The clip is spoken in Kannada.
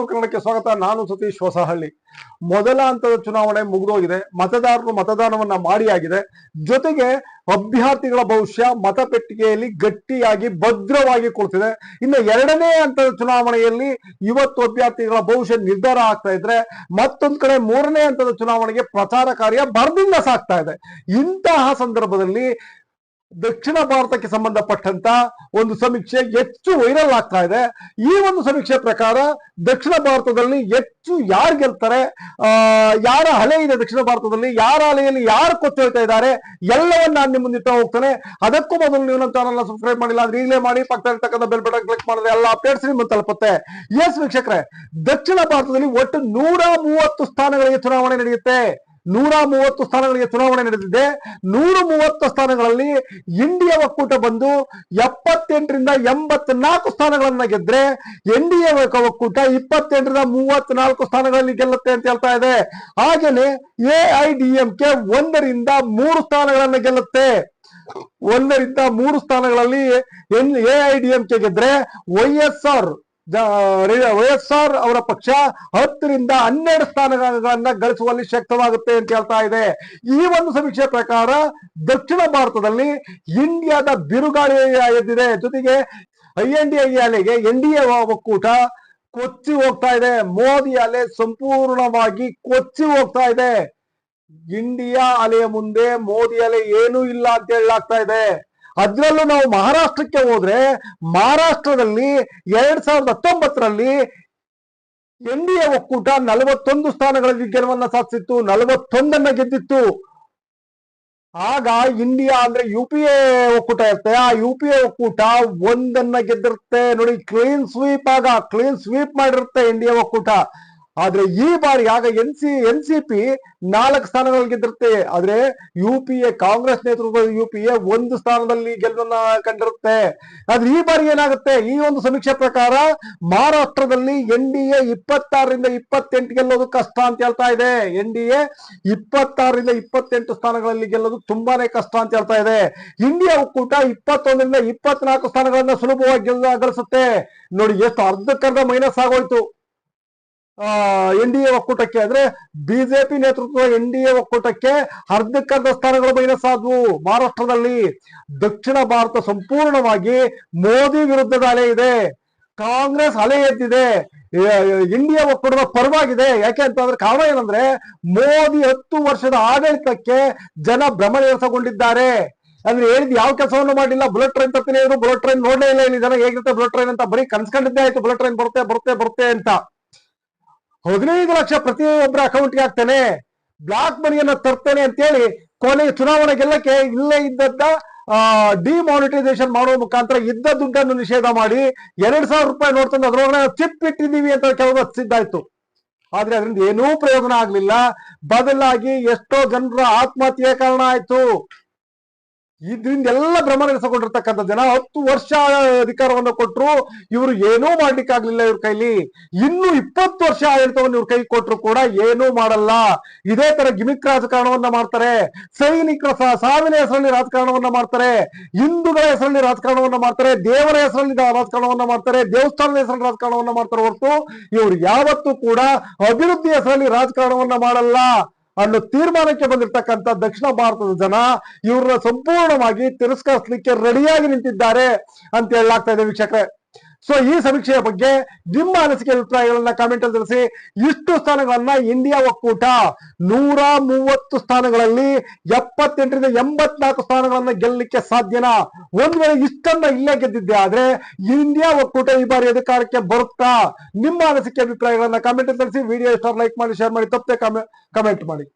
ಕನ್ನಡಕ್ಕೆ ಸ್ವಾಗತ. ನಾನು ಸತೀಶ್ ಹೊಸಹಳ್ಳಿ. ಮೊದಲ ಹಂತದ ಚುನಾವಣೆ ಮುಗಿದೋಗಿದೆ. ಮತದಾರರು ಮತದಾನವನ್ನ ಮಾಡಿ ಆಗಿದೆ. ಜೊತೆಗೆ ಅಭ್ಯರ್ಥಿಗಳ ಭವಿಷ್ಯ ಮತಪೆಟ್ಟಿಗೆಯಲ್ಲಿ ಗಟ್ಟಿಯಾಗಿ ಭದ್ರವಾಗಿ ಕೊಡ್ತಿದೆ ಇನ್ನು ಎರಡನೇ ಹಂತದ ಚುನಾವಣೆಯಲ್ಲಿ ಇವತ್ತು ಅಭ್ಯರ್ಥಿಗಳ ಭವಿಷ್ಯ ನಿರ್ಧಾರ ಆಗ್ತಾ ಇದ್ರೆ ಮತ್ತೊಂದ್ ಕಡೆ ಮೂರನೇ ಹಂತದ ಚುನಾವಣೆಗೆ ಪ್ರಚಾರ ಕಾರ್ಯ ಬರದಿಂದ ಸಾಗ್ತಾ ಇದೆ. ಇಂತಹ ಸಂದರ್ಭದಲ್ಲಿ ದಕ್ಷಿಣ ಭಾರತಕ್ಕೆ ಸಂಬಂಧಪಟ್ಟಂತ ಒಂದು ಸಮೀಕ್ಷೆ ಹೆಚ್ಚು ವೈರಲ್ ಆಗ್ತಾ ಇದೆ. ಈ ಒಂದು ಸಮೀಕ್ಷೆ ಪ್ರಕಾರ ದಕ್ಷಿಣ ಭಾರತದಲ್ಲಿ ಹೆಚ್ಚು ಯಾರು ಗೆಲ್ತಾರೆ? ಯಾರ ಅಲೆ ಇದೆ ದಕ್ಷಿಣ ಭಾರತದಲ್ಲಿ? ಯಾರ ಅಲೆಯಲ್ಲಿ ಯಾರು ಕೊಚ್ಚೊಳ್ತಾ ಇದ್ದಾರೆ? ಎಲ್ಲವನ್ನ ನಾನು ನಿಮ್ಮ ಮುಂದಿಟ್ಟು ಹೋಗ್ತಾನೆ. ಅದಕ್ಕೂ ಮೊದಲು ನೀವು ನಮ್ಮ ಚಾನಲ್ ಸಬ್ಸ್ಕ್ರೈಬ್ ಮಾಡಿಲ್ಲ ಅಂದ್ರೆ ಈಗಲೇ ಮಾಡಿ. ಪಕ್ಕದಲ್ಲಿರ್ತಕ್ಕಂಥ ಬೆಲ್ ಬಟನ್ ಕ್ಲಿಕ್ ಮಾಡಿದ್ರೆ ಎಲ್ಲ ಅಪ್ಡೇಟ್ಸ್ ನಿಮ್ಮನ್ನು ತಲುಪುತ್ತೆ. ಎಸ್ ವೀಕ್ಷಕರೇ, ದಕ್ಷಿಣ ಭಾರತದಲ್ಲಿ ಒಟ್ಟು ನೂರ ಮೂವತ್ತು ಸ್ಥಾನಗಳಿಗೆ ಚುನಾವಣೆ ನಡೆಯುತ್ತೆ. ನೂರ ಮೂವತ್ತು ಸ್ಥಾನಗಳಿಗೆ ಚುನಾವಣೆ ನಡೆದಿದೆ. ನೂರ ಮೂವತ್ತು ಸ್ಥಾನಗಳಲ್ಲಿ ಇಂಡಿಯಾ ಒಕ್ಕೂಟ ಬಂದು ಎಪ್ಪತ್ತೆಂಟರಿಂದ ಎಂಬತ್ನಾಲ್ಕು ಸ್ಥಾನಗಳನ್ನ ಗೆದ್ರೆ ಎನ್ಡಿಎ ಒಕ್ಕೂಟ ಇಪ್ಪತ್ತೆಂಟರಿಂದ ಮೂವತ್ನಾಲ್ಕು ಸ್ಥಾನಗಳಲ್ಲಿ ಗೆಲ್ಲುತ್ತೆ ಅಂತ ಹೇಳ್ತಾ ಇದೆ. ಹಾಗೇನೆ A I D M K ಒಂದರಿಂದ ಮೂರು ಸ್ಥಾನಗಳನ್ನ ಗೆಲ್ಲುತ್ತೆ. ಒಂದರಿಂದ ಮೂರು ಸ್ಥಾನಗಳಲ್ಲಿ N A I D M K ಗೆದ್ರೆ Y S R Y S R ಅವರ ಪಕ್ಷ ಹತ್ತರಿಂದ ಹನ್ನೆರಡು ಸ್ಥಾನಗಳನ್ನ ಗಳಿಸುವಲ್ಲಿ ಶಕ್ತವಾಗುತ್ತೆ ಅಂತ ಹೇಳ್ತಾ ಇದೆ. ಈ ಒಂದು ಸಮೀಕ್ಷೆ ಪ್ರಕಾರ ದಕ್ಷಿಣ ಭಾರತದಲ್ಲಿ ಇಂಡಿಯಾದ ಬಿರುಗಾಳಿ ಎದ್ದಿದೆ. ಜೊತೆಗೆ ಐ ಎನ್ ಡಿ ಐ ಅಲೆಗೆ ಎನ್ ಡಿ ಎ ಒಕ್ಕೂಟ ಕೊಚ್ಚಿ ಹೋಗ್ತಾ ಇದೆ. ಮೋದಿ ಅಲೆ ಸಂಪೂರ್ಣವಾಗಿ ಕೊಚ್ಚಿ ಹೋಗ್ತಾ ಇದೆ. ಇಂಡಿಯಾ ಅಲೆಯ ಮುಂದೆ ಮೋದಿ ಅಲೆ ಏನೂ ಇಲ್ಲ ಅಂತ ಹೇಳಲಾಗ್ತಾ ಇದೆ. ಅದ್ರಲ್ಲೂ ನಾವು ಮಹಾರಾಷ್ಟ್ರಕ್ಕೆ ಹೋದ್ರೆ ಮಹಾರಾಷ್ಟ್ರದಲ್ಲಿ ಎರಡ್ ಸಾವಿರದ ಹತ್ತೊಂಬತ್ತರಲ್ಲಿ ಎನ್ ಡಿ ಎ ಒಕ್ಕೂಟ ನಲವತ್ತೊಂದು ಸ್ಥಾನಗಳಲ್ಲಿ ಗೆಲುವನ್ನ ಸಾಧಿಸಿತ್ತು, ನಲವತ್ತೊಂದನ್ನ ಗೆದ್ದಿತ್ತು. ಆಗ ಇಂಡಿಯಾ ಅಂದ್ರೆ ಯು ಪಿ ಎ ಒಕ್ಕೂಟ ಇರುತ್ತೆ. ಆ ಯು ಪಿ ಎ ಒಕ್ಕೂಟ ಒಂದನ್ನ ಗೆದ್ದಿರುತ್ತೆ. ನೋಡಿ ಕ್ಲೀನ್ ಸ್ವೀಪ್ ಆಗ ಕ್ಲೀನ್ ಸ್ವೀಪ್ ಮಾಡಿರುತ್ತೆ ಇಂಡಿಯಾ ಒಕ್ಕೂಟ. ಆದ್ರೆ ಈ ಬಾರಿ ಆಗ N C N C P ನಾಲ್ಕು ಸ್ಥಾನಗಳಲ್ಲಿ ಗೆದ್ದಿರುತ್ತೆ. ಆದ್ರೆ ಯು ಪಿ ಎ ಕಾಂಗ್ರೆಸ್ ನೇತೃತ್ವದ ಯು ಪಿ ಎ ಒಂದು ಸ್ಥಾನದಲ್ಲಿ ಗೆಲುವನ್ನ ಕಂಡಿರುತ್ತೆ. ಆದ್ರೆ ಈ ಬಾರಿ ಏನಾಗುತ್ತೆ? ಈ ಒಂದು ಸಮೀಕ್ಷೆ ಪ್ರಕಾರ ಮಹಾರಾಷ್ಟ್ರದಲ್ಲಿ ಎನ್ ಡಿ ಎ ಇಪ್ಪತ್ತಾರರಿಂದ ಇಪ್ಪತ್ತೆಂಟು ಗೆಲ್ಲೋದು ಕಷ್ಟ ಅಂತ ಹೇಳ್ತಾ ಇದೆ. ಎನ್ ಡಿ ಎ ಇಪ್ಪತ್ತಾರರಿಂದ ಇಪ್ಪತ್ತೆಂಟು ಸ್ಥಾನಗಳಲ್ಲಿ ಗೆಲ್ಲೋದು ತುಂಬಾನೇ ಕಷ್ಟ ಅಂತ ಹೇಳ್ತಾ ಇದೆ. ಇಂಡಿಯಾ ಒಕ್ಕೂಟ ಇಪ್ಪತ್ತೊಂದರಿಂದ ಇಪ್ಪತ್ನಾಲ್ಕು ಸ್ಥಾನಗಳನ್ನ ಸುಲಭವಾಗಿ ಗೆಲ್ಲ ಗಳಿಸುತ್ತೆ. ನೋಡಿ, ಎಷ್ಟು ಅರ್ಧಕ್ಕರ್ಧ ಮೈನಸ್ ಆಗೋಯ್ತು. ಎನ್ ಡಿ ಎ ಒಕ್ಕೂಟಕ್ಕೆ ಅಂದ್ರೆ ಬಿಜೆಪಿ ನೇತೃತ್ವದ ಎನ್ ಡಿ ಎ ಒಕ್ಕೂಟಕ್ಕೆ ಅರ್ಧಕ್ಕರ್ಧ ಸ್ಥಾನಗಳು ಮೈನಸ್ ಆದವು ಮಹಾರಾಷ್ಟ್ರದಲ್ಲಿ ದಕ್ಷಿಣ ಭಾರತ ಸಂಪೂರ್ಣವಾಗಿ ಮೋದಿ ವಿರುದ್ಧದ ಅಲೆ ಇದೆ. ಕಾಂಗ್ರೆಸ್ ಅಲೆ ಎದ್ದಿದೆ. ಇಂಡಿಯಾ ಒಕ್ಕೂಟದ ಪರವಾಗಿದೆ. ಯಾಕೆ ಅಂತಂದ್ರೆ ಕಾರಣ ಏನಂದ್ರೆ ಮೋದಿ ಹತ್ತು ವರ್ಷದ ಆಡಳಿತಕ್ಕೆ ಜನ ಭ್ರಮನಿರಸಗೊಂಡಿದ್ದಾರೆ ಅಂದ್ರೆ ಹೇಳಿದ್ ಯಾವ ಕೆಲಸವನ್ನು ಮಾಡಿಲ್ಲ. ಬುಲೆಟ್ ಟ್ರೈನ್ ತಪ್ಪಿನೇ ಇದ್ರು ಬುಲೆಟ್ ಟ್ರೈನ್ ನೋಡಲೇ ಇಲ್ಲ ಇಲ್ಲಿ ಜನ ಹೇಗಿರುತ್ತೆ ಬುಲೆಟ್ ಟ್ರೈನ್ ಅಂತ. ಬರೀ ಕನ್ಸ್ಕೊಂಡಿದ್ದೇ ಆಯ್ತು. ಬುಲೆಟ್ ಟ್ರೈನ್ ಬರುತ್ತೆ ಬರುತ್ತೆ ಬರುತ್ತೆ ಅಂತ. ಹದಿನೈದು ಲಕ್ಷ ಪ್ರತಿಯೊಬ್ಬರ ಅಕೌಂಟ್ಗೆ ಹಾಕ್ತೇನೆ. ಬ್ಲಾಕ್ ಮನಿಯನ್ನ ತರ್ತೇನೆ ಅಂತೇಳಿ ಕೊನೆ ಚುನಾವಣೆ ಗೆಲ್ಲಕ್ಕೆ ಇಲ್ಲೇ ಇದ್ದದ್ದ ಡಿಮಾನಿಟೈಸೇಷನ್ ಮಾಡುವ ಮುಖಾಂತರ ಇದ್ದ ದುಡ್ಡನ್ನು ನಿಷೇಧ ಮಾಡಿ ಎರಡ್ ಸಾವಿರ ರೂಪಾಯಿ ನೋಡ್ತಂದ್ರೆ ಅದ್ರೊಳಗೆ ಚಿಪ್ ಇಟ್ಟಿದ್ದೀವಿ ಅಂತ ಕೆಲವರು ಸಿದ್ಧಾಯ್ತು ಆದ್ರೆ ಅದರಿಂದ ಏನೂ ಪ್ರಯೋಜನ ಆಗ್ಲಿಲ್ಲ. ಬದಲಾಗಿ ಎಷ್ಟೋ ಜನರ ಆತ್ಮಹತ್ಯೆ ಕಾರಣ ಆಯ್ತು. ಇದರಿಂದ ಎಲ್ಲ ಭ್ರಮನಿರಿಸಿಕೊಂಡಿರ್ತಕ್ಕಂಥ ಜನ ಹತ್ತು ವರ್ಷ ಅಧಿಕಾರವನ್ನು ಕೊಟ್ಟರು ಇವರು ಏನೂ ಮಾಡ್ಲಿಕ್ಕಾಗ್ಲಿಲ್ಲ ಇವ್ರ ಕೈಲಿ. ಇನ್ನು ಇಪ್ಪತ್ತು ವರ್ಷ ಆಡಳಿತವನ್ನು ಇವ್ರ ಕೈ ಕೊಟ್ಟರು ಕೂಡ ಏನೂ ಮಾಡಲ್ಲ. ಇದೇ ತರ ಗಿಮಿಕ್ ರಾಜಕಾರಣವನ್ನ ಮಾಡ್ತಾರೆ. ಸೈನಿಕರ ಸಾವಿನ ಹೆಸರಲ್ಲಿ ರಾಜಕಾರಣವನ್ನ ಮಾಡ್ತಾರೆ. ಹಿಂದೂಗಳ ಹೆಸರಲ್ಲಿ ರಾಜಕಾರಣವನ್ನ ಮಾಡ್ತಾರೆ. ದೇವರ ಹೆಸರಲ್ಲಿ ರಾಜಕಾರಣವನ್ನ ಮಾಡ್ತಾರೆ. ದೇವಸ್ಥಾನದ ಹೆಸರಲ್ಲಿ ರಾಜಕಾರಣವನ್ನ ಮಾಡ್ತಾರೆ ಹೊರತು ಇವರು ಯಾವತ್ತೂ ಕೂಡ ಅಭಿವೃದ್ಧಿ ಹೆಸರಲ್ಲಿ ರಾಜಕಾರಣವನ್ನ ಮಾಡಲ್ಲ. ಅನ್ನೋ ತೀರ್ಮಾನಕ್ಕೆ ಬಂದಿರತಕ್ಕಂತ ದಕ್ಷಿಣ ಭಾರತದ ಜನ ಇವ್ರನ್ನ ಸಂಪೂರ್ಣವಾಗಿ ತಿರಸ್ಕರಿಸಲಿಕ್ಕೆ ರೆಡಿಯಾಗಿ ನಿಂತಿದ್ದಾರೆ ಅಂತ ಹೇಳಲಾಗ್ತಾ ಇದೆ ವೀಕ್ಷಕರೇ. ಸೊ ಈ ಸಮೀಕ್ಷೆಯ ಬಗ್ಗೆ ನಿಮ್ಮ ಅನಿಸಿಕೆ ಅಭಿಪ್ರಾಯಗಳನ್ನ ಕಾಮೆಂಟ್ ಅಲ್ಲಿ ತಿಳಿಸಿ. ಇಷ್ಟು ಸ್ಥಾನಗಳನ್ನ ಇಂಡಿಯಾ ಒಕ್ಕೂಟ ನೂರ ಮೂವತ್ತು ಸ್ಥಾನಗಳಲ್ಲಿ ಎಪ್ಪತ್ತೆಂಟರಿಂದ ಎಂಬತ್ನಾಲ್ಕು ಸ್ಥಾನಗಳನ್ನ ಗೆಲ್ಲಲಿಕ್ಕೆ ಸಾಧ್ಯನಾ? ಒಂದ್ ವೇಳೆ ಇಷ್ಟನ್ನ ಇಲ್ಲೇ ಗೆದ್ದಿದ್ದೆ ಆದ್ರೆ ಇಂಡಿಯಾ ಒಕ್ಕೂಟ ಈ ಬಾರಿ ಅಧಿಕಾರಕ್ಕೆ ಬರುತ್ತಾ? ನಿಮ್ಮ ಅನಿಸಿಕೆ ಅಭಿಪ್ರಾಯಗಳನ್ನ ಕಾಮೆಂಟ್ ಅಲ್ಲಿ ತಿಳಿಸಿ. ವಿಡಿಯೋ ಇಷ್ಟ ಲೈಕ್ ಮಾಡಿ ಶೇರ್ ಮಾಡಿ, ತಪ್ಪದೆ ಕಮೆಂಟ್ ಮಾಡಿ.